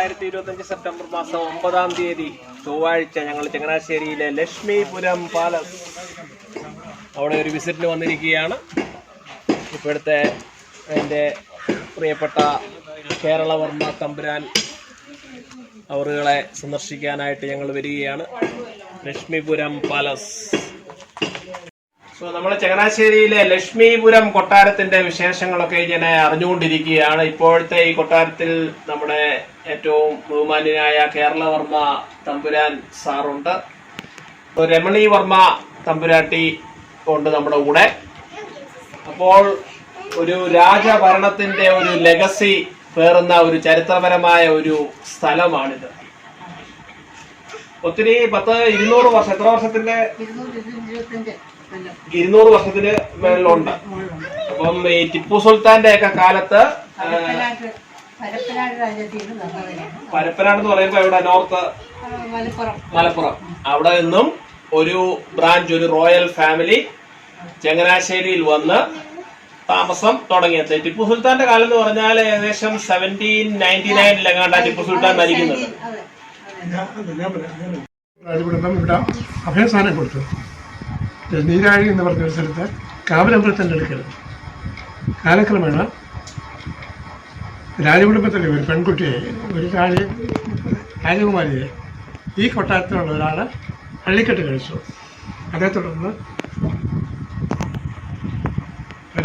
രണ്ടായിരത്തി ഇരുപത്തഞ്ച് സെപ്റ്റംബർ മാസം ഒമ്പതാം തീയതി ചൊവ്വാഴ്ച ഞങ്ങൾ ചങ്ങനാശ്ശേരിയിലെ ലക്ഷ്മിപുരം പാലസ് അവിടെ ഒരു വിസിറ്റിന് വന്നിരിക്കുകയാണ്. ഇപ്പോഴത്തെ എന്റെ പ്രിയപ്പെട്ട കേരളവർമ്മ തമ്പുരാൻ അവറുകളെ സന്ദർശിക്കാനായിട്ട് ഞങ്ങൾ വരികയാണ്. ലക്ഷ്മിപുരം പാലസ്. സോ നമ്മൾ ചങ്ങനാശ്ശേരിയിലെ ലക്ഷ്മിപുരം കൊട്ടാരത്തിന്റെ വിശേഷങ്ങളൊക്കെ ഇങ്ങനെ അറിഞ്ഞുകൊണ്ടിരിക്കുകയാണ്. ഇപ്പോഴത്തെ ഈ കൊട്ടാരത്തിൽ നമ്മുടെ ഏറ്റവും ബഹുമാന്യനായ കേരളവർമ്മ തമ്പുരാൻ സാറുണ്ട്. രമണി വർമ്മ തമ്പുരാട്ടി ഉണ്ട് നമ്മുടെ കൂടെ. അപ്പോൾ ഒരു രാജഭരണത്തിന്റെ ഒരു ലെഗസി പേറുന്ന ഒരു ചരിത്രപരമായ ഒരു സ്ഥലമാണിത്. ഒത്തിരി പത്ത് ഇരുന്നൂറ് വർഷം എത്ര വർഷത്തിന്റെ ഇരുന്നൂറ് വർഷത്തിന് മേളിലുണ്ട്. അപ്പം ഈ ടിപ്പു സുൽത്താന്റെ ഒക്കെ കാലത്ത് പരപ്പനാട് എന്ന് പറയുമ്പോ എവിടെ? നോർത്ത്? മലപ്പുറം. മലപ്പുറം. അവിടെ നിന്നും ഒരു ബ്രാഞ്ച് ഒരു റോയൽ ഫാമിലി ചങ്ങനാശ്ശേരിയിൽ വന്ന് താമസം തുടങ്ങിയത്. ടിപ്പു സുൽത്താന്റെ കാലം എന്ന് പറഞ്ഞാൽ ഏകദേശം സെവന്റീൻ നയന്റി നയനിലെങ്ങാണ്ടാണ് ടിപ്പു സുൽത്താൻ മരിക്കുന്നത് ഇവിടെ അഭയസ്ഥാനം കൊടുത്തു. നീരാഴി എന്ന് പറഞ്ഞ ഒരു സ്ഥലത്ത് കാവലമ്പലത്തിന്റെ അടുക്കൽ. കാലക്രമേണ രാജകുടുംബത്തിലെ ഒരു പെൺകുട്ടിയെ ഒരു രാജ രാജകുമാരിയെ ഈ കൊട്ടാരത്തിലുള്ള ഒരാൾ അള്ളിക്കെട്ട് കഴിച്ചു. അതേ തുടർന്ന്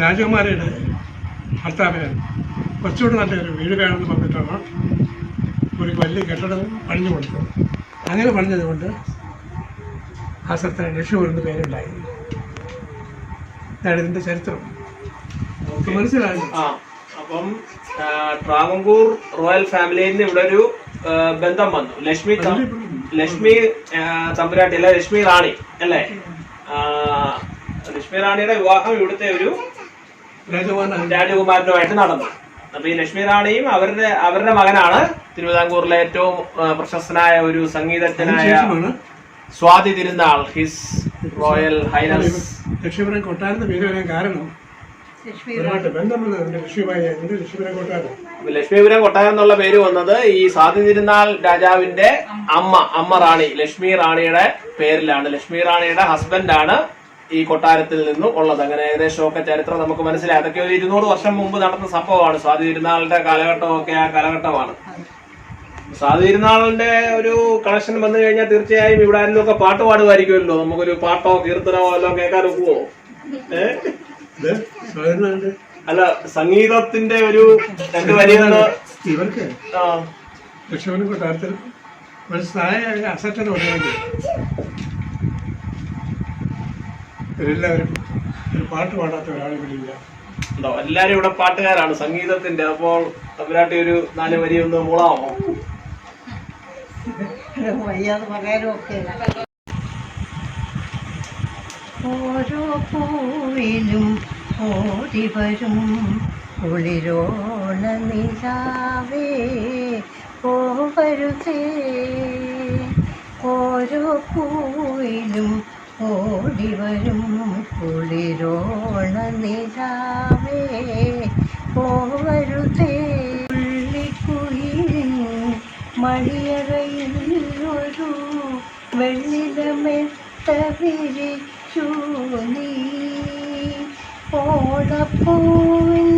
രാജകുമാരിയുടെ ഭർത്താവിന് കുറച്ചുകൂടി നല്ലൊരു വീട് വേണമെന്ന് പറഞ്ഞിട്ടാണ് ഒരു വലിയ കെട്ടിടം പണിഞ്ഞു കൊടുത്തത്. അങ്ങനെ പണിഞ്ഞതുകൊണ്ട് ആ സ്ഥലത്തിന് ലക്ഷ്യം എന്ന് പേരുണ്ടായി. ഇതാണ് ഇതിന്റെ ചരിത്രം. മനസ്സിലായി? അപ്പം ആ, ട്രാവൻകൂർ റോയൽ ഫാമിലിയിൽ നിന്ന് ഇവിടെ ഒരു ബന്ധം വന്നു. ലക്ഷ്മി ലക്ഷ്മി തമ്പുരാട്ടി അല്ല ലക്ഷ്മി റാണി അല്ലേ? ലക്ഷ്മി റാണിയുടെ വിവാഹം ഇവിടുത്തെ ഒരു രാജകുമാരനുമായിട്ട് നടന്നു. അപ്പൊ ഈ ലക്ഷ്മി റാണിയും അവരുടെ അവരുടെ മകനാണ് തിരുവിതാംകൂറിലെ ഏറ്റവും പ്രശസ്തനായ ഒരു സംഗീതജ്ഞനായ Swathi Thirunal his royal highness. Lakshmipuram കൊട്ടാരത്തിന് പേര് വരാൻ കാരണം ലക്ഷ്മിപുരം. കൊട്ടാരം? എന്നുള്ള പേര് വന്നത് ഈ സ്വാതി തിരുനാൾ രാജാവിന്റെ അമ്മ അമ്മ റാണി ലക്ഷ്മി റാണിയുടെ പേരിലാണ്. ലക്ഷ്മി റാണിയുടെ ഹസ്ബൻഡാണ് ഈ കൊട്ടാരത്തിൽ നിന്നും ഉള്ളത്. അങ്ങനെ ഏകദേശമൊക്കെ ചരിത്രം നമുക്ക് മനസ്സിലായി. അതൊക്കെ ഒരു ഇരുന്നൂറ് വർഷം മുമ്പ് നടന്ന സംഭവമാണ്. സ്വാതി തിരുനാളിന്റെ കാലഘട്ടമൊക്കെ ആ കാലഘട്ടമാണ്. സ്വാതി തിരുനാളിന്റെ ഒരു കണക്ഷൻ വന്നു കഴിഞ്ഞാൽ തീർച്ചയായും ഇവിടെ ആരെങ്കിലും ഒക്കെ പാട്ട് പാടുമായിരിക്കുമല്ലോ. നമുക്കൊരു പാട്ടോ കീർത്തനമോ എല്ലാം കേൾക്കാൻ ഒക്കുവോ ഏഹ് അല്ല സംഗീതത്തിന്റെ ഒരു രണ്ട് വരികൾ ഇവർക്ക് ആ, ലക്ഷ്മിപുരം കൊട്ടാരത്തിൽ മനസ്സിലായ അസറ്റൻ ഉണ്ടെങ്കിൽ ഇവരെല്ലാവരും ഒരു പാട്ട് പാടാത്ത ഒരാളുകളില്ല ഉണ്ടോ? എല്ലാരും ഇവിടെ പാട്ടുകാരാണ് സംഗീതത്തിന്റെ. അപ്പോൾ തമ്പുരാട്ടി ഒരു നാല് വരി ഒന്ന് മൂളാമോ? വയ്യാതെ പറയാനും ഒക്കെ ഓരോ പൂവിലും ഓടിവരും കുളിരോണ നിലാവേ പോവരുതേ ഓരോ പൂവിലും ഓടിവരും കുളിരോണ നിലാവേ പോവരുതേ പുള്ളിക്കുയിലിൻ മണിയറയിൽ ഒരു വെള്ളിലമെത്ത വിരിച്ചു നീ. ഓണപ്പൂവിൻ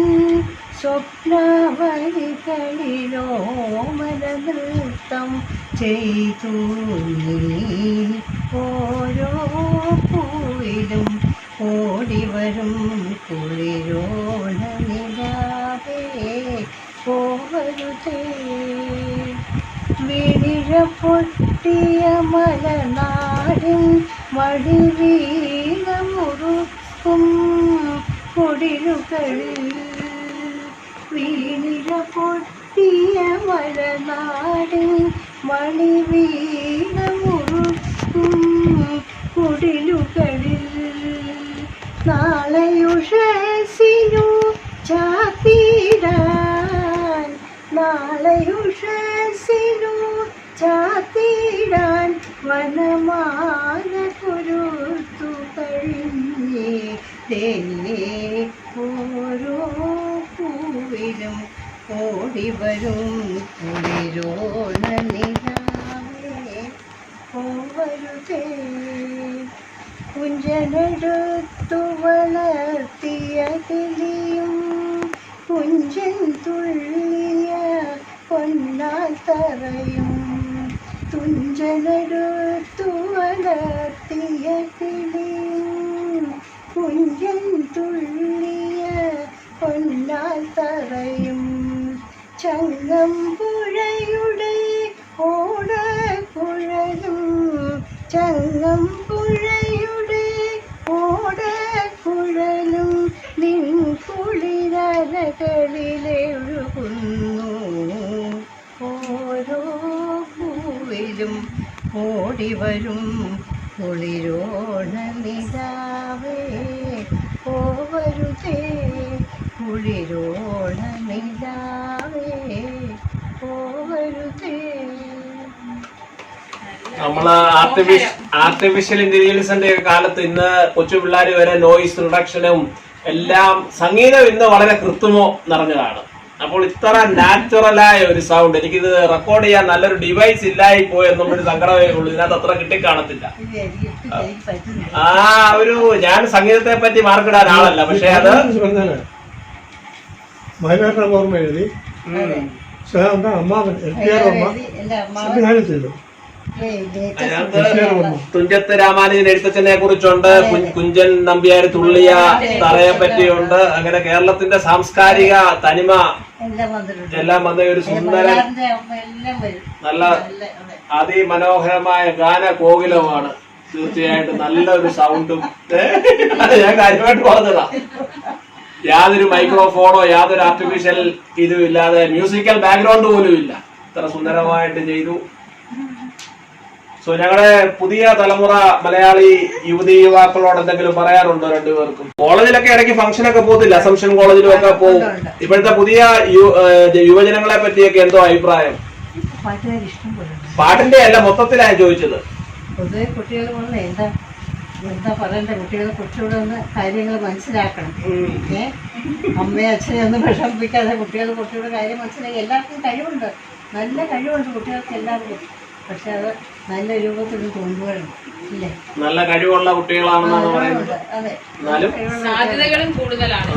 സ്വപ്നവരികളിലോ നൃത്തം ചെയ്തു ഓരോ പൂവിലും ഓടിവരും കുളിരോണ നിലാവേ പോവരുതേ. വിഴിഴ പൊട്ടിയ മലനാടിൻ മടിവീണമുറുക്കും കൊടിലുകളിൽ വീണിഴ പൊട്ടിയ വീണ മുറുക്കും കുടിലുകളിൽ. നാളെയുഷസിനു ചാത്തിടാൻ നാളെയുഷസിനു ചാത്തിടാൻ വനമാന കുരുത്തു കഴിഞ്ഞേ. ഓരോ പൂവിലും ഓടിവരും കുളിരോ കുളിരോണനിലാവേ. പോവരുതേ കുഞ്ചനെടുത്തു വളർത്തിയ കിളിയും കുഞ്ചൻ തുള്ളിയ പൊന്നാൽ തറയും. തുഞ്ചനെടുത്തു വളർത്തിയ ചങ്ങം പുഴയുടെ ഓടക്കുഴലും ചങ്ങം പുഴയുടെ ഓടക്കുഴലും നിൻ കുളിരലകളിലെ ഒഴുകുന്നു ഓരോ പൂവിലും ഓടിവരും കുളിരോണ നമ്മൾ ആർട്ടിഫിഷ്യൽ ആർട്ടിഫിഷ്യൽ ഇന്റലിജൻസിന്റെ കാലത്ത് ഇന്ന് കൊച്ചു പിള്ളേർ വരെ നോയിസ് റിഡക്ഷനും എല്ലാം സംഗീതം ഇന്ന് വളരെ കൃത്രിമോ നിറഞ്ഞതാണ്. അപ്പോൾ ഇത്ര നാച്ചുറലായ ഒരു സൗണ്ട് എനിക്കിത് റെക്കോർഡ് ചെയ്യാൻ നല്ലൊരു ഡിവൈസ് ഇല്ലായി പോയെന്നുള്ളൊരു സങ്കടമേ ഉള്ളൂ. ഇതിനകത്ത് അത്ര കിട്ടിക്കാണത്തില്ല. ആ ഒരു ഞാൻ സംഗീതത്തെ പറ്റി മാർക്കിടാൻ ആളല്ല. പക്ഷെ അത് ഓർമ്മ എഴുതി. അമ്മാവൻ എൽ പി ആർ ഓർമ്മ അമ്മ സംവിധാനം ചെയ്തു. അതിനകത്ത് തുഞ്ചത്ത് രാമാനുജൻ എഴുത്തച്ഛനെ കുറിച്ചുണ്ട് കുഞ്ചൻ നമ്പ്യാർ തുള്ളിയ തറയെ പറ്റിയുണ്ട്. അങ്ങനെ കേരളത്തിന്റെ സാംസ്കാരിക തനിമ എല്ലാം വന്ന ഒരു സുന്ദരൻ വരും. നല്ല നല്ല അതെ. അതിമനോഹരമായ ഗാന കോകിലവുമാണ് തീർച്ചയായിട്ടും നല്ലൊരു സൗണ്ടും അത് ഞാൻ കാര്യമായിട്ട് പറഞ്ഞതാ. യാതൊരു മൈക്രോഫോണോ യാതൊരു ആർട്ടിഫിഷ്യൽ ഇതും ഇല്ലാതെ മ്യൂസിക്കൽ ബാക്ക്ഗ്രൗണ്ട് പോലും ഇല്ല ഇത്ര സുന്ദരമായിട്ട് ചെയ്തു. സോ ഞങ്ങളുടെ പുതിയ തലമുറ മലയാളി യുവതി യുവാക്കളോട് എന്തെങ്കിലും പറയാറുണ്ടോ രണ്ടുപേർക്കും? കോളേജിലൊക്കെ ഇടയ്ക്ക് ഫംഗ്ഷൻ ഒക്കെ പോകത്തില്ല? അസംഷൻ കോളേജിലും ഒക്കെ പോകും. ഇപ്പോഴത്തെ പുതിയ യുവജനങ്ങളെ പറ്റിയൊക്കെ എന്തോ അഭിപ്രായം. പാട്ടിന്റെ അല്ല മൊത്തത്തിലാണ് ചോദിച്ചത്. പൊതുവെ കുട്ടികൾ കൊണ്ട് എന്താ എന്താ പറയണ്ട? കുട്ടികൾ കുറച്ചുകൂടെ ഒന്ന് കാര്യങ്ങൾ മനസ്സിലാക്കണം. ഏ? അമ്മയും അച്ഛനെ ഒന്നും വിഷമിപ്പിക്കാതെ കുട്ടികൾ കുറച്ചുകൂടെ കാര്യം മനസ്സിലാക്കി. എല്ലാവർക്കും കഴിവുണ്ട്. നല്ല കഴിവുണ്ട് കുട്ടികൾക്ക് എല്ലാവർക്കും. പക്ഷെ അത് നല്ല രൂപത്തിൽ കൊണ്ടുവരണം ഇല്ലേ? നല്ല കഴിവുള്ള കുട്ടികളാണെന്നാണ് പറയുന്നത്. അതെ എന്നാലും സാധ്യതകളും കൂടുതലാണ്.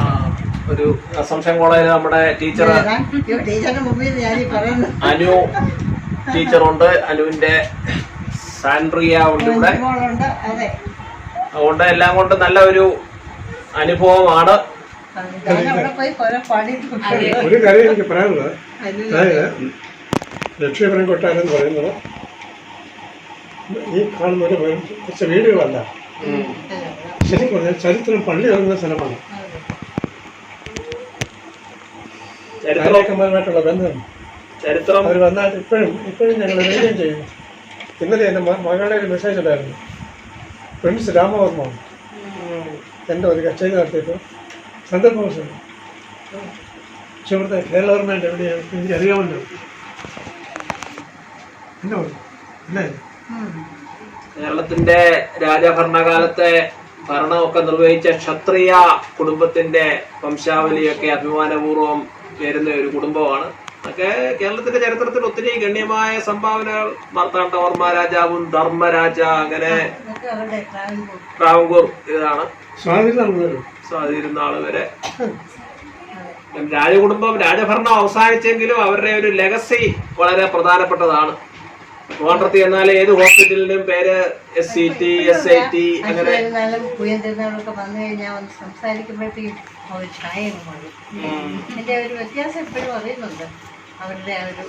ഒരു അസംഷൻ കോളേജിൽ നമ്മുടെ ടീച്ചർ ടീച്ചറിന്റെ മുമ്പിൽ ഞാൻ ഈ പറയുന്നത്. അനു ടീച്ചറുണ്ട്. അനുവിന്റെ സാൻഡ്രിയ ഉണ്ട് ഇവിടെ. അതെ. അതുകൊണ്ട് എല്ലാം കൊണ്ട് നല്ല ഒരു അനുഭവമാണ്. അവിടെ പോയി കുറെ ഒരു കാര്യം എനിക്ക് പറയാനുള്ളത്. അതായത് ലക്ഷ്യപുരം കൊട്ടാരം എന്ന് പറയുന്നത് ഈ കാണുന്ന ഒരു വെറും കുറച്ച് വീടുകളല്ല ശരിക്കും പറഞ്ഞാൽ ചരിത്രം പള്ളി ഇറങ്ങുന്ന സ്ഥലമാണ്. ചരിത്രമായിട്ടുള്ള ബന്ധം. ചരിത്രം അവർ വന്നാൽ ഇപ്പോഴും ഇപ്പോഴും ഞങ്ങൾ റേഡിയോ ചെയ്യുന്നു ഇന്നലെ എന്റെ മകളുടെ ഒരു മെസ്സേജ് ഉണ്ടായിരുന്നു. പ്രിൻസ് രാമവർമ്മ. എന്റെ ഒരു കച്ചേരി നടത്തിയപ്പോൾ സന്ദർഭവശം സുഹൃത്തെ കേരള ഗവൺമെന്റ് എവിടെയാണ് എനിക്ക് അറിയാമല്ലോ. എന്നോ അല്ലേ കേരളത്തിന്റെ രാജഭരണകാലത്തെ ഭരണമൊക്കെ നിർവഹിച്ച ക്ഷത്രിയ കുടുംബത്തിന്റെ വംശാവലിയൊക്കെ അഭിമാനപൂർവം വരുന്ന ഒരു കുടുംബമാണ്. അതൊക്കെ കേരളത്തിന്റെ ചരിത്രത്തിൽ ഒത്തിരി ഗണ്യമായ സംഭാവനകൾ. മാർത്താണ്ഡവർമ്മ രാജാവും ധർമ്മരാജ അങ്ങനെ ട്രാവങ്കൂർ ഇതാണ്. നൽകുമല്ലോ ആൾ വരെ. രാജകുടുംബം രാജഭരണം അവസാനിച്ചെങ്കിലും അവരുടെ ഒരു ലെഗസി വളരെ പ്രധാനപ്പെട്ടതാണ്. ട്രിവാൻഡ്രത്ത് എന്നാൽ ഏത് ഹോസ്പിറ്റലിനും പേര് S C T S I T അങ്ങനെ പുയന്തിരുന്നാളൊക്കെ വന്നു കഴിഞ്ഞാൽ വന്ന് സംസാരിക്കുമ്പോഴത്തേക്കും അവർ ചായ എന്റെ ഒരു വ്യത്യാസം എപ്പോഴും അറിയുന്നുണ്ട്. അവരുടെ ആ ഒരു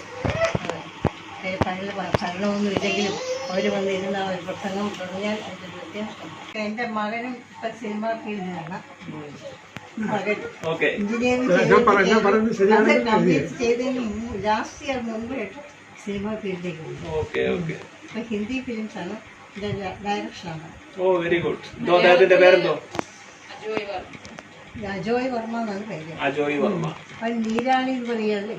ഭരണ ഭരണമൊന്നും ഇല്ലെങ്കിലും അവർ വന്നിരുന്ന ഒരു പ്രസംഗം തുടങ്ങിയാൽ അതിന്റെ വ്യത്യാസം. എന്റെ മകനും ഇപ്പം സിനിമ ഫീൽഡിലാണ്. മകൻ ഓക്കെ. എഞ്ചിനീയറിംഗ് ചെയ്തതിന് ലാസ്റ്റ് ഇയർ മുമ്പ് സിനിമ ഫീൽഡിലേക്ക് ഓക്കെ ഓക്കെ. ഇപ്പം ഹിന്ദി ഫിലിംസാണ് ഇതിന്റെ ഡയറക്ഷനാണ്. Oh very good. എന്തോ അദ്ദേഹത്തിന്റെ പേരെന്തോ? അജോയ് വർമ്മ. അജോയ് വർമ്മ എന്നാണ് പേര്. അജോയ് വർമ്മ. അത് നീരാളി എന്ന് പറയുന്നത്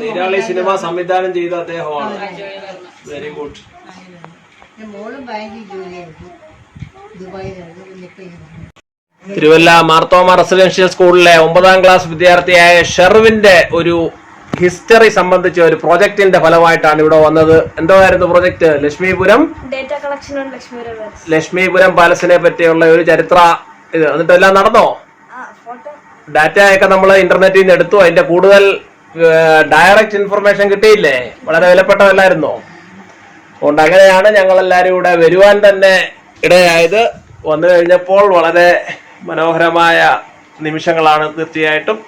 നീരാളി. സിനിമ സംവിധാനം ചെയ്ത അദ്ദേഹമാണ്. Very good. മോളും ബാങ്കിൽ ജോലിയായിരുന്നു. ദുബായിലായിരുന്നു. പിന്നെ ഇപ്പം തിരുവല്ല മാർത്തോമ റെസിഡൻഷ്യൽ സ്കൂളിലെ ഒമ്പതാം ക്ലാസ് വിദ്യാർത്ഥിയായ ഷെർവിന്റെ ഒരു ഹിസ്റ്ററി സംബന്ധിച്ച ഒരു പ്രോജക്റ്റിന്റെ ഫലമായിട്ടാണ് ഇവിടെ വന്നത്. എന്തോയായിരുന്നു പ്രോജക്റ്റ് ലക്ഷ്മീപുരം? ലക്ഷ്മിപുരം പാലസിനെ പറ്റിയുള്ള ഒരു ചരിത്ര ഇത്. എന്നിട്ട് എല്ലാം നടന്നോ? ഡാറ്റ ഒക്കെ നമ്മൾ ഇന്റർനെറ്റിൽ നിന്ന് എടുത്തു. അതിന്റെ കൂടുതൽ ഡയറക്റ്റ് ഇൻഫർമേഷൻ കിട്ടിയില്ലേ? വളരെ വിലപ്പെട്ടതല്ലായിരുന്നോ? അതുകൊണ്ട് അങ്ങനെയാണ് ഞങ്ങൾ എല്ലാവരും ഇവിടെ വരുവാൻ തന്നെ ഇടയായത്. വന്നു കഴിഞ്ഞപ്പോൾ വളരെ മനോഹരമായ നിമിഷങ്ങളാണ് തീർച്ചയായിട്ടും.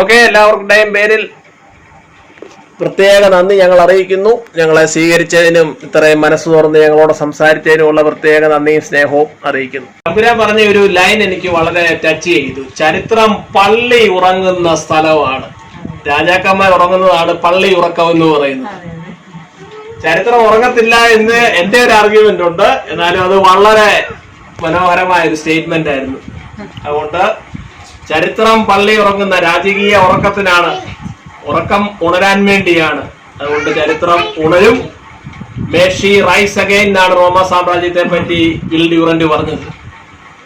ഓക്കെ എല്ലാവർക്കുടെയും പേരിൽ പ്രത്യേക നന്ദി ഞങ്ങൾ അറിയിക്കുന്നു. ഞങ്ങളെ സ്വീകരിച്ചതിനും ഇത്രയും മനസ്സ് തുറന്ന് ഞങ്ങളോട് സംസാരിച്ചതിനുമുള്ള പ്രത്യേക നന്ദിയും സ്നേഹവും അറിയിക്കുന്നു. തമ്പുരാൻ പറഞ്ഞ ഒരു ലൈൻ എനിക്ക് വളരെ ടച്ച് ചെയ്തു. ചരിത്രം പള്ളി ഉറങ്ങുന്ന സ്ഥലമാണ്. രാജാക്കന്മാർ ഉറങ്ങുന്നതാണ് പള്ളി ഉറക്കം എന്ന് പറയുന്നത്. ചരിത്രം ഉറങ്ങത്തില്ല എന്ന് എന്റെ ഒരു ആർഗ്യുമെന്റ് ഉണ്ട്. എന്നാലും അത് വളരെ മനോഹരമായ ഒരു സ്റ്റേറ്റ്മെന്റ് ആയിരുന്നു. അതുകൊണ്ട് ചരിത്രം പള്ളി ഉറങ്ങുന്ന രാജകീയ ഉറക്കത്തിനാണ് ഉറക്കം ഉണരാൻ വേണ്ടിയാണ്. അതുകൊണ്ട് ചരിത്രം ഉണരും. മേഷി റൈസ് അഗൈൻ എന്നാണ് റോമ സാമ്രാജ്യത്തെ പറ്റി വിൽ ഡ്യൂറന്റ് പറഞ്ഞത്.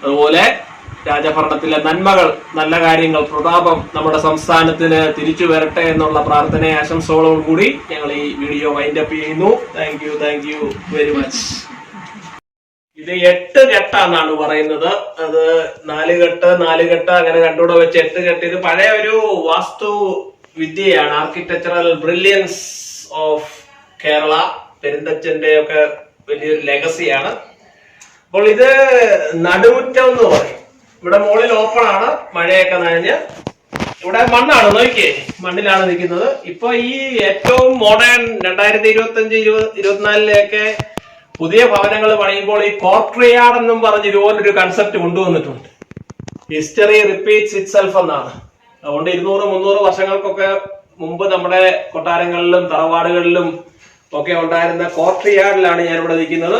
അതുപോലെ രാജഭരണത്തിലെ നന്മകൾ നല്ല കാര്യങ്ങൾ പ്രതാപം നമ്മുടെ സംസ്ഥാനത്തിന് തിരിച്ചു വരട്ടെ എന്നുള്ള പ്രാർത്ഥനയെ ആശംസകളോടുകൂടി ഞങ്ങൾ ഈ വീഡിയോ വൈൻഡപ്പ് ചെയ്യുന്നു. Thank you thank you very much ഇത് എട്ട് കെട്ടാന്നാണ് പറയുന്നത്. അത് നാല് കെട്ട് നാല് കെട്ട് അങ്ങനെ രണ്ടുകൂടെ വെച്ച് എട്ട് കെട്ട് ഇത് പഴയ ഒരു വാസ്തു വിദ്യയാണ് ആർക്കിടെക്ചറൽ ബ്രില്യൻസ് ഓഫ് കേരള പെരുന്തച്ഛന്റെ ഒക്കെ വലിയൊരു ലെഗസിയാണ് അപ്പോൾ ഇത് നടുമുറ്റം എന്ന് പറയും. ഇവിടെ മുകളിൽ ഓപ്പൺ ആണ് മഴയൊക്കെ നനഞ്ഞ്. ഇവിടെ മണ്ണാണ് നോക്കിയേ മണ്ണിലാണ് നിൽക്കുന്നത്. ഇപ്പൊ ഈ ഏറ്റവും മോഡേൺ രണ്ടായിരത്തി ഇരുപത്തി അഞ്ച് ഇരുപത് ഇരുപത്തിനാലിലെയൊക്കെ പുതിയ ഭവനങ്ങൾ പണിയുമ്പോൾ ഈ കോർട്രിയാർഡ് എന്നും പറഞ്ഞ് ഒരു കൺസെപ്റ്റ് കൊണ്ടുവന്നിട്ടുണ്ട്. ഹിസ്റ്ററി റിപ്പീറ്റ്സ് ഇറ്റ് സെൽഫ് എന്നാണ്. അതുകൊണ്ട് ഇരുന്നൂറ് മുന്നൂറ് വർഷങ്ങൾക്കൊക്കെ മുമ്പ് നമ്മുടെ കൊട്ടാരങ്ങളിലും തറവാടുകളിലും ഒക്കെ ഉണ്ടായിരുന്ന കോർട്രിയാർഡിലാണ് ഞാൻ ഇവിടെ നിൽക്കുന്നത്.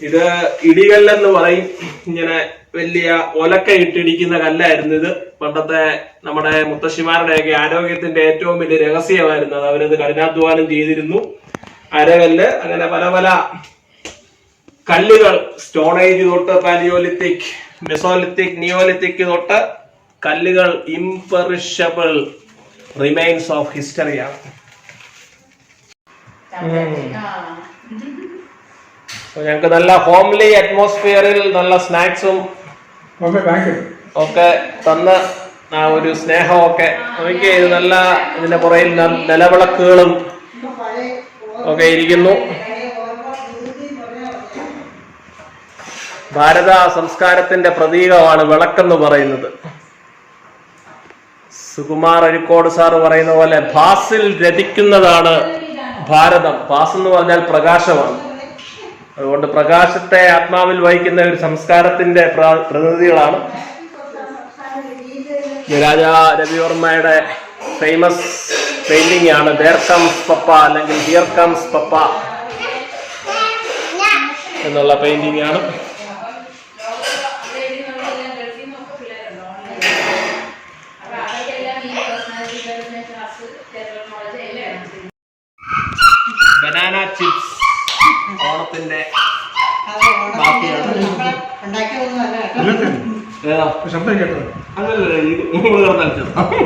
ഇത് ഇടികല്ലെന്ന് പറയും. ഇങ്ങനെ വലിയ ഒലക്ക ഇട്ടിടിക്കുന്ന കല്ലായിരുന്നു ഇത്. പണ്ടത്തെ നമ്മുടെ മുത്തശ്ശിമാരുടെയൊക്കെ ആരോഗ്യത്തിന്റെ ഏറ്റവും വലിയ രഹസ്യമായിരുന്നു അവരത് കഠിനാധ്വാനം ചെയ്തിരുന്നു. അരകല്ല് അങ്ങനെ പല പല കല്ലുകൾ. സ്റ്റോണേജ് തൊട്ട് പാലിയോലിത്തിക് മെസോലിത്തിക് നിയോലിത്തിക് തൊട്ട് കല്ലുകൾ ഇംപെറിഷബിൾ റിമൈൻസ് ഓഫ് ഹിസ്റ്ററിയാണ് ഞങ്ങൾക്ക് നല്ല ഹോംലി അറ്റ്മോസ്ഫിയറിൽ നല്ല സ്നാക്സും ഒക്കെ തന്ന് ആ ഒരു സ്നേഹമൊക്കെ. നോക്കിയേ ഇത് നല്ല ഇതിന്റെ പുറയിൽ നിലവിളക്കുകളും ഒക്കെ ഇരിക്കുന്നു. ഭാരത സംസ്കാരത്തിന്റെ പ്രതീകമാണ് വിളക്കെന്ന് പറയുന്നത്. സുകുമാർ അഴിക്കോട് സാറ് പറയുന്ന പോലെ ഭാസിൽ രതിക്കുന്നതാണ് ഭാരതം. ഭാസ് എന്ന് പറഞ്ഞാൽ പ്രകാശമാണ്. അതുകൊണ്ട് പ്രകാശത്തെ ആത്മാവിൽ വഹിക്കുന്ന ഒരു സംസ്കാരത്തിന്റെ പ്ര- പ്രതിനിധികളാണ്. രാജാ രവിവർമ്മയുടെ ഫേമസ് പെയിന്റിംഗ് ആണ്. ദർ കംസ് പപ്പ അല്ലെങ്കിൽ ഹിയർ കംസ് പപ്പ എന്നുള്ള പെയിന്റിംഗ് ആണ്. ബനാന ചിപ്സ് ഓണത്തിന്റെ ബാക്കിയാണ്. ശബ്ദം കേട്ടത്. അങ്ങനെ ഇത് നമ്മൾ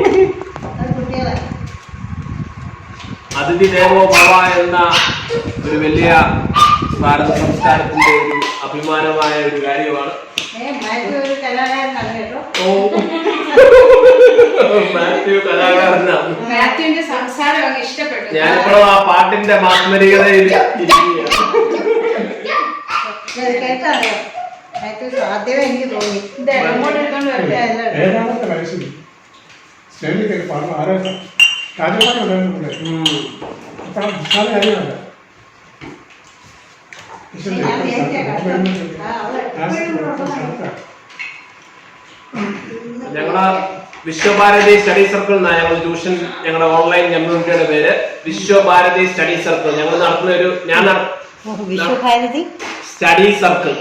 അതിഥി ദേവോ ഭവ എന്ന ഒരു വലിയ ഭാരത സംസ്കാരത്തിന്റെ ഒരു അഭിമാനമായ ഒരു കാര്യമാണ്. ഓ. മാത്യു കലാകാരനാണ് മാത്യുവിന്റെ സംസാരം അങ്ങ് ഇഷ്ടപ്പെട്ടു. ഞാനിപ്പോഴും ആ പാട്ടിന്റെ ഇത് കേട്ടറിയാം. എനിക്ക് തോന്നി. ഇത് വരട്ടെ പാടുന്ന രാജകുമാരി ഉണ്ടായിരുന്നില്ലേ ഉം. അപ്പോൾ വിശാല കാര്യമല്ല. ഞങ്ങളെ വിശ്വഭാരതി സ്റ്റഡി സർക്കിൾ എന്നാണ് ഞങ്ങൾ ട്യൂഷൻ ഞങ്ങളുടെ ഓൺലൈൻ കമ്മ്യൂണിറ്റിയുടെ പേര് വിശ്വഭാരതി സ്റ്റഡി സർക്കിൾ. ഞങ്ങൾ നടത്തുന്ന ഒരു ഞാൻ Vishwabharati? Study circle.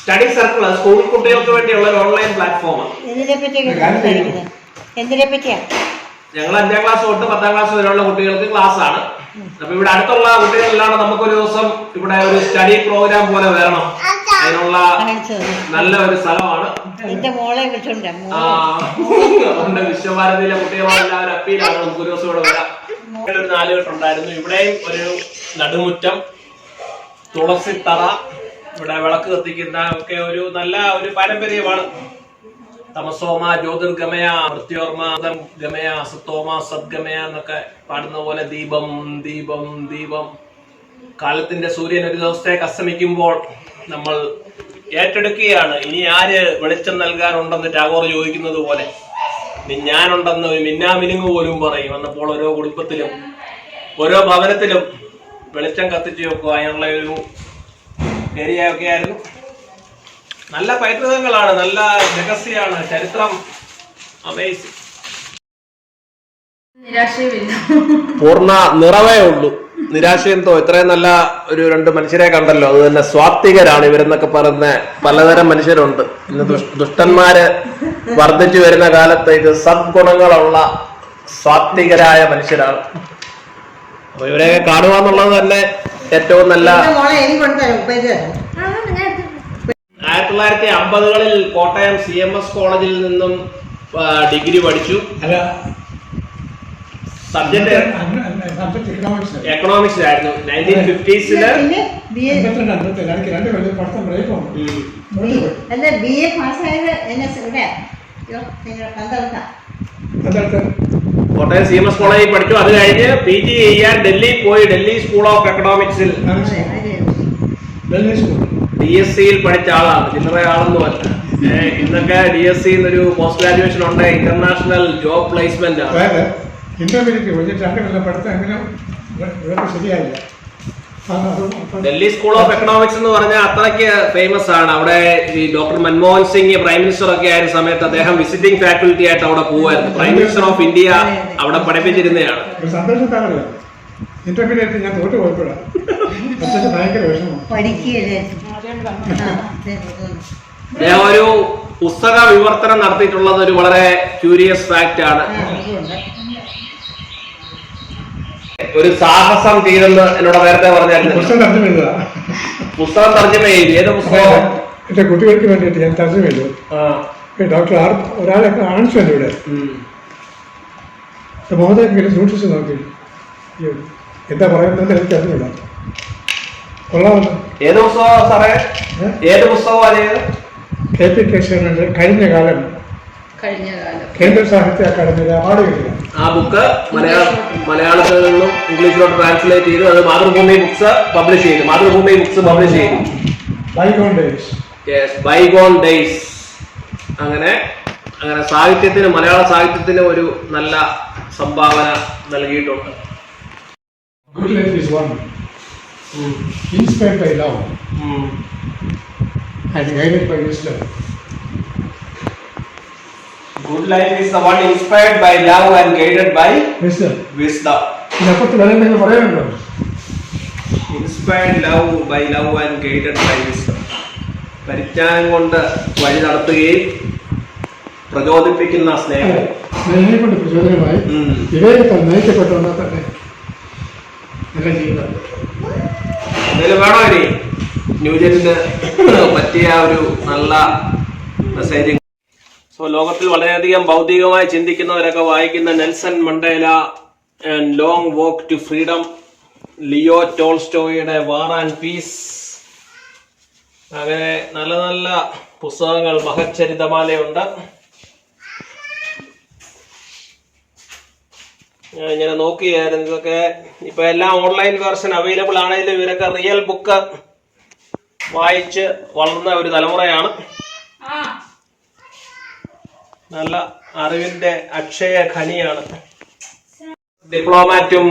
Study circle school കുട്ടികൾക്ക് വേണ്ടിയുള്ള ഒരു ഓൺലൈൻ പ്ലാറ്റ്ഫോമാണ്. എന്തിനെ പറ്റിയാണ് സംസാരിക്കുന്നത് എന്തിനെ പറ്റിയാ ഞങ്ങൾ അഞ്ചാം ക്ലാസ് തൊട്ട് പത്താം ക്ലാസ് വരെയുള്ള കുട്ടികൾക്ക് ക്ലാസ് ആണ്. അപ്പൊ ഇവിടെ അടുത്തുള്ള കുട്ടികളെല്ലാം നമുക്കൊരു ദിവസം ഇവിടെ ഒരു സ്റ്റഡി പ്രോഗ്രാം പോലെ വരണം. അതിനുള്ള നല്ല ഒരു സ്ഥലമാണ്. അതുകൊണ്ട് വിശ്വഭാരതിയിലെ കുട്ടികളെല്ലാവരും അപ്പീലാണ് നമുക്ക് ഒരു ദിവസം ഇവിടെ വരാം. ഇവിടെ ഒരു നാല് കെട്ടുണ്ടായിരുന്നു ഇവിടെയും ഒരു നടുമുറ്റം തുളസിത്തറ ഇവിടെ വിളക്ക് കത്തിക്കുന്ന ഒക്കെ ഒരു നല്ല ഒരു പാരമ്പര്യമാണ്. തമസോമ ജ്യോതിർഗമയ മൃത്യോർമാതം ഗമയ സത്തോമ സദ്ഗമയ എന്നൊക്കെ പാടുന്ന പോലെ ദീപം ദീപം ദീപം. കാലത്തിന്റെ സൂര്യൻ ഒരു ദിവസത്തേക്ക് അസ്തമിക്കുമ്പോൾ നമ്മൾ ഏറ്റെടുക്കുകയാണ്. ഇനി ആര് വെളിച്ചം നൽകാനുണ്ടെന്ന് ടാഗോർ ചോദിക്കുന്നത് പോലെ. ഞാനുണ്ടെന്ന് ഒരു മിന്നാമിനുങ്ങ് പോലും പറയും. എന്നപ്പോൾ ഓരോ കുടുംബത്തിലും ഓരോ ഭവനത്തിലും വെളിച്ചം കത്തിച്ചു വെക്കുക അതിനുള്ള ഒരു ഏരിയ ഒക്കെ ആയിരുന്നു നല്ല പൈതൃകങ്ങളാണ് നല്ല രഹസ്യമാണ് ചരിത്രം അമേസിംഗ് നിരാശയുമില്ല പൂർണ നിറവേ ഉള്ളൂ. നിരാശയെന്തോ ഇത്രയും നല്ല ഒരു രണ്ട് മനുഷ്യരെ കണ്ടല്ലോ. അത് തന്നെ സ്വാത്വികരാണ് ഇവരെന്നൊക്കെ പറയുന്ന പലതരം മനുഷ്യരുണ്ട്. ഇന്ന് ദുഷ്- ദുഷ്ടന്മാര് വർദ്ധിച്ചു വരുന്ന കാലത്ത് ഇത് സദ്ഗുണങ്ങളുള്ള സ്വാത്വികരായ മനുഷ്യരാണ്. അപ്പൊ ഇവരെയൊക്കെ കാണുക എന്നുള്ളത് തന്നെ ഏറ്റവും നല്ല എന്റെ മോളെ എനിക്ക് കൊടുത്തരാം ഉപ്പേരി തരാം ആയിരത്തി തൊള്ളായിരത്തി അമ്പതുകളിൽ കോട്ടയം സി എം എസ് കോളേജിൽ നിന്നും ഡിഗ്രി പഠിച്ചു. അല്ല. സബ്ജക്ട് എക്കണോമിക്സ് ആയിരുന്നു. നയന്റീൻ ഫിഫ്റ്റീസിൽ ബി എ പാസ്സായത് കോട്ടയം സി എം എസ് കോളേജിൽ പഠിച്ചു. അത് കഴിഞ്ഞ് പി ജി ചെയ്യാൻ ഡൽഹി പോയി. ഡൽഹി സ്കൂൾ ഓഫ് എക്കണോമിക്സിൽ ഡൽഹി സ്കൂൾ ഡി എസ് സിയിൽ പഠിച്ച ആളാണ് ചില്ലറ ആളൊന്നും അല്ല ഇന്നൊക്കെ ഡി എസ് സി എന്നൊരു പോസ്റ്റ് ഗ്രാജുവേഷൻ ഉണ്ട് ഇന്റർനാഷണൽ ജോബ് പ്ലേസ്മെന്റ് ആണ്. അതായത് ഇന്റർമീഡിയറ്റ് കഴിഞ്ഞ് രണ്ട് കൊല്ലം പഠിത്തം എങ്ങനെ ഇവർക്ക് ശരിയായില്ല. ആ, അത് അപ്പം ഡൽഹി സ്കൂൾ ഓഫ് എക്കണോമിക്സ് എന്ന് പറഞ്ഞാൽ അത്രയ്ക്ക് ഫേമസ് ആണ്. അവിടെ ഈ doctor Manmohan Singh prime minister ഒക്കെ ആയിരുന്ന സമയത്ത് അദ്ദേഹം വിസിറ്റിംഗ് ഫാക്കൽറ്റി ആയിട്ട് അവിടെ പോവായിരുന്നു. പ്രൈം മിനിസ്റ്റർ ഓഫ് ഇന്ത്യ അവിടെ പഠിപ്പിച്ചിരുന്നതാണ് ഒരു ഇന്റർമീഡിയറ്റ് ഞാൻ തോറ്റു പോയപ്പോഴാണ് അച്ഛന് ഭയങ്കര വിഷമം. പഠിക്കുകയല്ലേ? ഒരു പുസ്തക വിവർത്തനം നടത്തിയിട്ടുള്ളത് ഒരു വളരെ ക്യൂരിയസ് ഫാക്റ്റ് ആണ്. ഒരു സാഹസം ചെയ്തെന്ന് എന്നോട് നേരത്തെ പറഞ്ഞായിരുന്നു. പുസ്തകം തർജമ ചെയ്തു ഏത് പുസ്തകം? എന്റെ കുട്ടികൾക്ക് വേണ്ടിയിട്ട് ഞാൻ തർജമ ചെയ്തു. ഡോക്ടർ ആർ ഒരാളെ കാണിച്ചു എന്റെ ഇവിടെ ഉം. സൂക്ഷിച്ചു നോക്കി. എന്താ പറയുന്നത് എനിക്ക് അറിഞ്ഞില്ല ഏത് പുസ്തകമാണ് സാറേ? ഏത് പുസ്തകമാണ് കെ പി കേശവനുണ്ട് കഴിഞ്ഞ കാലം കഴിഞ്ഞ കാലം. കേന്ദ്ര സാഹിത്യ അക്കാദമിയിലെ അവാർഡ് ആ ബുക്ക് മലയാള മലയാളത്തിൽ നിന്നും ഇംഗ്ലീഷിലോട്ട് ട്രാൻസ്ലേറ്റ് ചെയ്തു. അത് മാതൃഭൂമി ബുക്സ് പബ്ലിഷ് ചെയ്തു. മാതൃഭൂമി ബുക്സ് പബ്ലിഷ് ചെയ്തു. Bygone days yes bygone days അങ്ങനെ അങ്ങനെ സാഹിത്യത്തിന് മലയാള സാഹിത്യത്തിന് ഒരു നല്ല സംഭാവന നൽകിയിട്ടുണ്ട്. Good life is one inspired by love um. And guided by wisdom Good life is the one inspired by love and guided by wisdom wisdom. പറയാനുണ്ടോ Inspired love by love and guided by wisdom. പരിജ്ഞാനം കൊണ്ട് വഴി നടത്തുകയും പ്രചോദിപ്പിക്കുന്ന സ്നേഹം സ്നേഹം കൊണ്ട് പ്രചോദനമായി ഉം. വിവേകത്താൽ നയിക്കപ്പെട്ടുകൊണ്ടാൽ തന്നെ നല്ല ജീവിതം എന്തെങ്കിലും വേണോ ഇനി? ന്യൂജനിന് പറ്റിയ ഒരു നല്ല മെസ്സേജ് സോ ലോകത്തിൽ വളരെയധികം ഭൗതികമായി ചിന്തിക്കുന്നവരൊക്കെ വായിക്കുന്ന Nelson Mandela long walk to freedom Leo ടോൾസ്റ്റോയുടെ war and peace അങ്ങനെ നല്ല നല്ല പുസ്തകങ്ങൾ മഹച്ചരിതമാലയുണ്ട്. ഞാൻ ഇങ്ങനെ നോക്കിയായിരുന്നു. ഇതൊക്കെ ഇപ്പൊ എല്ലാം ഓൺലൈൻ വേർഷൻ അവൈലബിൾ ആണെങ്കിലും ഇവരൊക്കെ റിയൽ ബുക്ക് വായിച്ച് വളർന്ന ഒരു തലമുറയാണ്. നല്ല അറിവിന്റെ അക്ഷയ ഖനിയാണ്. ഡിപ്ലോമാറ്റും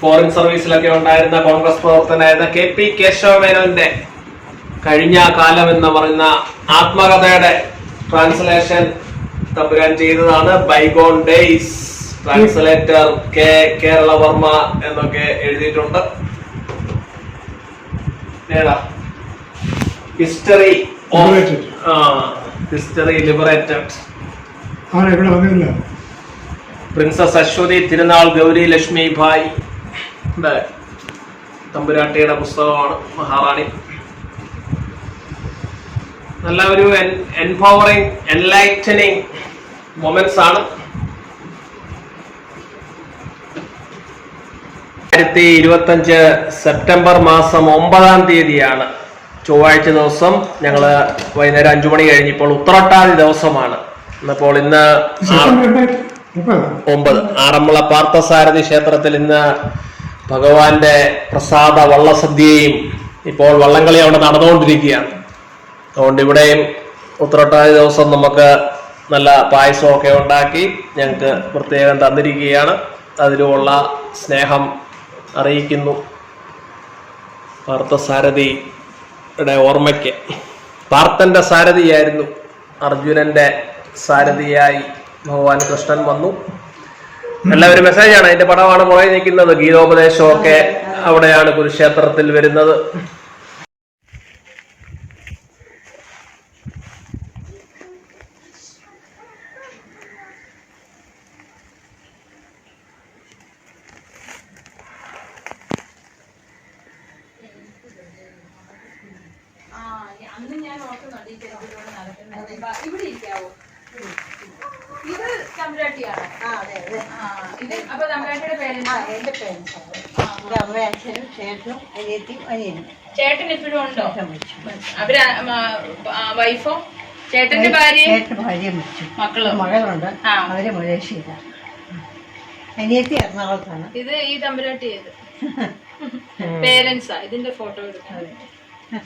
ഫോറിൻ സർവീസിലൊക്കെ ഉണ്ടായിരുന്ന കോൺഗ്രസ് പ്രവർത്തനായിരുന്ന കെ പി കേശവമേനോന്റെ കഴിഞ്ഞ കാലം എന്ന് പറയുന്ന ആത്മകഥയുടെ ട്രാൻസ്ലേഷൻ തമ്പുരാൻ ചെയ്തതാണ് bygone days translator K Keralavarma എന്നൊക്കെ എഴുതിയിട്ടുണ്ട്. History. History liberated princess Aswathi Thirunal Gouri Lakshmi bhai. തമ്പുരാട്ടിയുടെ പുസ്തകമാണ് മഹാറാണി. നല്ല ഒരു എൻപവറിങ് എൻലൈറ്റനിങ് മൊമെന്റ്സ് ആണ്. രണ്ടായിരത്തി ഇരുപത്തഞ്ച് സെപ്റ്റംബർ മാസം ഒമ്പതാം തീയതിയാണ് ചൊവ്വാഴ്ച ദിവസം. ഞങ്ങൾ വൈകുന്നേരം അഞ്ചു മണി കഴിഞ്ഞപ്പോൾ ഉത്രട്ടാതി ദിവസമാണ്. ഇന്നിപ്പോൾ ഇന്ന് ഒമ്പത്. ആറന്മുള പാർത്ഥസാരഥി ക്ഷേത്രത്തിൽ ഇന്ന് ഭഗവാന്റെ പ്രസാദ വള്ളസദ്യയും ഇപ്പോൾ വള്ളംകളി അവിടെ നടന്നുകൊണ്ടിരിക്കുകയാണ്. അതുകൊണ്ട് ഇവിടെയും ഉത്രട്ടാതി ദിവസം നമുക്ക് നല്ല പായസമൊക്കെ ഉണ്ടാക്കി ഞങ്ങൾക്ക് പ്രത്യേകം തന്നിരിക്കുകയാണ്. അതിലുമുള്ള സ്നേഹം അറിയിക്കുന്നു. പാർത്ഥസാരഥിയുടെ ഓർമ്മയ്ക്ക്. പാർത്ഥന്റെ സാരഥിയായിരുന്നു അർജുനന്റെ സാരഥിയായി ഭഗവാൻ കൃഷ്ണൻ വന്നു. എല്ലാവരും മെസ്സേജാണ് അതിന്റെ പടമാണ് പുറകെ നിൽക്കുന്നത്. ഗീതോപദേശമൊക്കെ അവിടെയാണ് കുരുക്ഷേത്രത്തിൽ വരുന്നത് അന്ന് ഞാൻ ഓർക്കുന്നുണ്ട് ഈ ചെറുതിലൂടെ നടക്കുന്നത് ഇവിടെ ഇരിക്കാവോ ഇത് തമ്പുരാട്ടിയാണോ ആ അതെ അതെ. ആ ഇത് അപ്പൊ തമ്പുരാട്ടിയുടെ പേര് ആ എന്റെ പേരൻസാണ് എന്റെ അമ്മയും അച്ഛനും ചേട്ടനും അനിയത്തിയും അനിയനും. ചേട്ടൻ ഇപ്പോഴും ഉണ്ടോ? ചേട്ടൻ മരിച്ചു. അവർ വൈഫോ? ചേട്ടന്റെ ഭാര്യ ചേട്ടൻ ഭാര്യ മരിച്ചു. മക്കളും. മകളുണ്ട്. ആ. അവർ മലേഷ്യയിലാണ് അനിയത്തി എറണാകുളത്താണ്. ഇത് ഈ തമ്പുരാട്ടി പേരൻസാ ഇതിന്റെ ഫോട്ടോ എടുക്കാം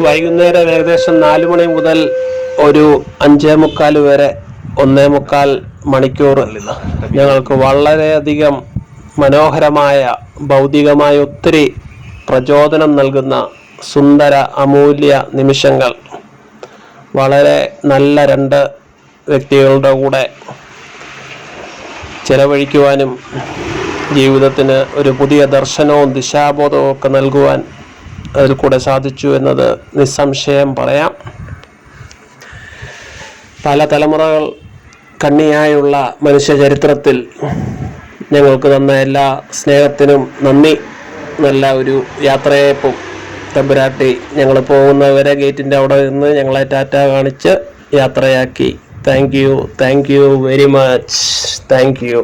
വൈകുന്നേരം ഏകദേശം നാല് മണി മുതൽ ഒരു അഞ്ചേ മുക്കാൽ വരെ ഒന്നേ മുക്കാൽ മണിക്കൂർ ഞങ്ങൾക്ക് വളരെയധികം മനോഹരമായ ഭൗതികമായ ഒത്തിരി പ്രചോദനം നൽകുന്ന സുന്ദര അമൂല്യ നിമിഷങ്ങൾ. വളരെ നല്ല രണ്ട് വ്യക്തികളുടെ കൂടെ ചെലവഴിക്കുവാനും ജീവിതത്തിന് ഒരു പുതിയ ദർശനവും ദിശാബോധവും ഒക്കെ നൽകുവാൻ അതിൽ കൂടെ സാധിച്ചു എന്നത് നിസ്സംശയം പറയാം. പല തലമുറകൾ കണ്ണിയായുള്ള മനുഷ്യ ചരിത്രത്തിൽ ഞങ്ങൾക്ക് തന്ന എല്ലാ സ്നേഹത്തിനും നന്ദി. നല്ല ഒരു യാത്രയയപ്പും തമ്പുരാട്ടി ഞങ്ങൾ പോകുന്നവരെ ഗേറ്റിന്റെ അവിടെ നിന്ന് ഞങ്ങളെ ടാറ്റ കാണിച്ച് യാത്രയാക്കി. Thank you thank you very much. Thank you.